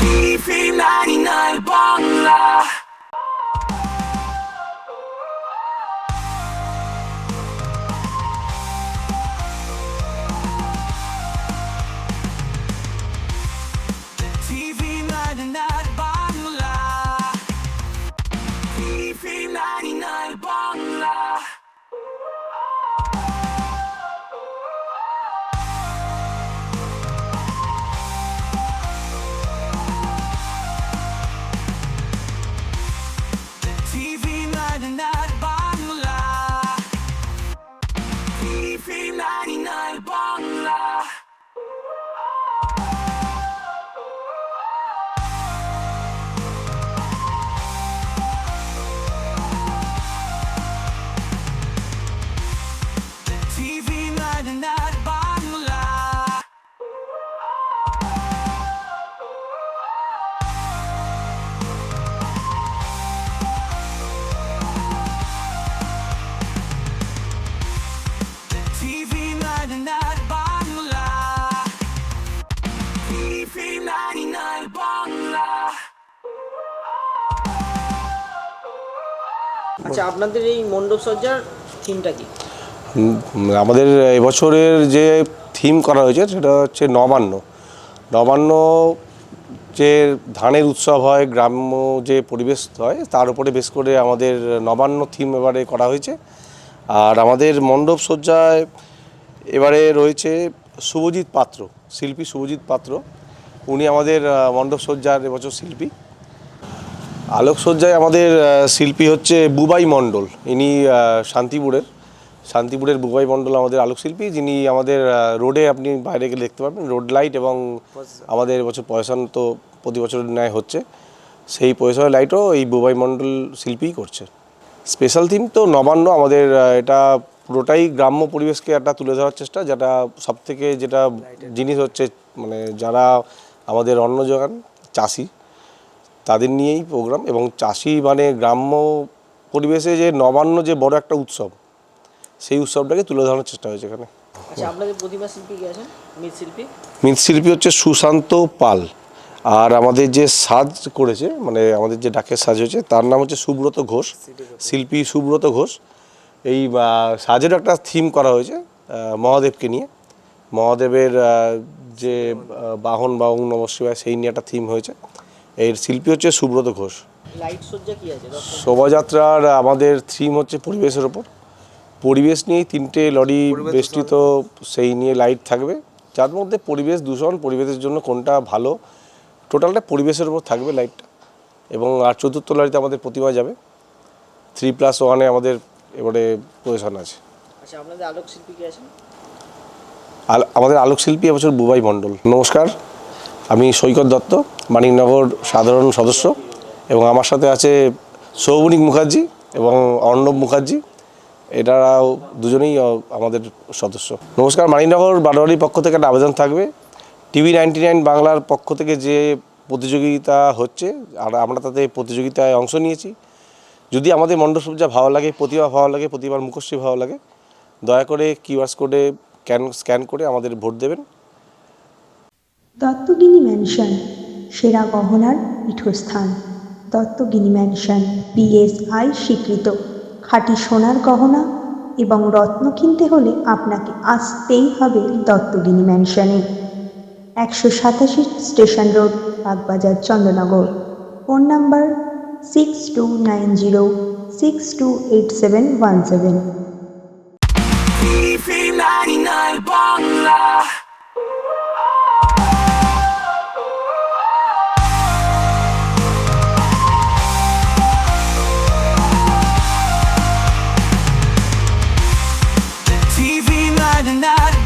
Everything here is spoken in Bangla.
FM 995 Bangla আচ্ছা আপনাদের এই মণ্ডপ সজ্জার থিমটা কি আমাদের এবছরের যে থিম করা হয়েছে, সেটা হচ্ছে নবান্ন। নবান্ন যে ধানের উৎসব হয়, গ্রাম্য যে পরিবেশ হয়, তার উপরে বেশ করে আমাদের নবান্ন থিম এবারে করা হয়েছে। আর আমাদের মণ্ডপ সজ্জায় এবারে রয়েছে শুভজিৎ পাত্র, শিল্পী শুভজিৎ পাত্র। উনি আমাদের মণ্ডপ সজ্জার এবছর শিল্পী। আলোকসজ্জায় আমাদের শিল্পী হচ্ছে বুবাই মণ্ডল। ইনি শান্তিপুরের। শান্তিপুরের বুবাই মণ্ডল আমাদের আলোকশিল্পী, যিনি আমাদের রোডে আপনি বাইরে গেলে দেখতে পাবেন, রোড লাইট এবং আমাদের বছর পয়সান তো প্রতি বছরের ন্যায় হচ্ছে। সেই পয়সা লাইটও এই বুবাই মণ্ডল শিল্পীই করছে। স্পেশাল থিম তো নবান্ন, আমাদের এটা পুরোটাই গ্রাম্য পরিবেশকে একটা তুলে ধরার চেষ্টা, যেটা সবথেকে যেটা জিনিস হচ্ছে মানে যারা আমাদের অন্ন যোগান চাষি তাদের নিয়েই প্রোগ্রাম এবং চাষি মানে গ্রাম্য পরিবেশে যে নবান্ন যে বড় একটা উৎসব সেই উৎসবটাকে তুলে ধরার চেষ্টা হয়েছে এখানে। আচ্ছা আপনাদের প্রতিমা শিল্পী কি আছেন? মৃৎশিল্পী মৃৎশিল্পী হচ্ছে সুশান্ত পাল। আর আমাদের যে সাজ করেছে মানে আমাদের যে ডাকের সাজ হয়েছে তার নাম হচ্ছে সুব্রত ঘোষ। শিল্পী সুব্রত ঘোষ। এই সাজের একটা থিম করা হয়েছে মহাদেবকে নিয়ে। মহাদেবের যে বাহন বা ওং সেই নিয়ে একটা থিম হয়েছে। এর শিল্পী হচ্ছে সুব্রত ঘোষ। লাইট সজ্জা কি আছে? দর্শক শোভাযাত্রার আমাদের থিম হচ্ছে পরিবেশের ওপর। পরিবেশ নিয়েই তিনটে লরি বেষ্টিত সেই নিয়ে লাইট থাকবে। যার মধ্যে পরিবেশ দূষণ পরিবেশের জন্য কোনটা ভালো টোটালটা পরিবেশের ওপর থাকবে লাইটটা এবং আর চতুর্থ লরিতে আমাদের প্রতিমা যাবে। থ্রি প্লাস ওয়ানে আমাদের এবারে পজিশন আছে। আচ্ছা আলোক শিল্পী কি আছেন? আল আমাদের আলোকশিল্পী এবছর বুবাই মণ্ডল। নমস্কার। আমি সৈকত দত্ত, মানিকনগর সাধারণ সদস্য, এবং আমার সাথে আছে সৌবনিক মুখার্জি এবং অর্ণব মুখার্জি। এটারাও দুজনেই আমাদের সদস্য। নমস্কার, মানিকনগর বারোয়ারির পক্ষ থেকে একটা আবেদন থাকবে। টিভি নাইনটি নাইন বাংলার পক্ষ থেকে যে প্রতিযোগিতা হচ্ছে, আর আমরা তাতে প্রতিযোগিতায় অংশ নিয়েছি। যদি আমাদের মণ্ডপ সজ্জা ভালো লাগে, প্রতিভা ভালো লাগে, প্রতিভার মুখশ্রী ভালো লাগে, দয়া করে কিউআর কোডে ক্যান স্ক্যান করে আমাদের ভোট দেবেন। দত্তগিনি ম্যানশন সেরা গহনার পীঠস্থান। দত্তগিনি ম্যানশন বিএসআই স্বীকৃত। খাঁটি সোনার গহনা এবং রত্ন কিনতে হলে আপনাকে আসতেই হবে দত্তগিনি ম্যানশনে একশো সাতাশি station road, Bagbazar, Chandranagar. Phone number six two nine zero six two eight seven one seven not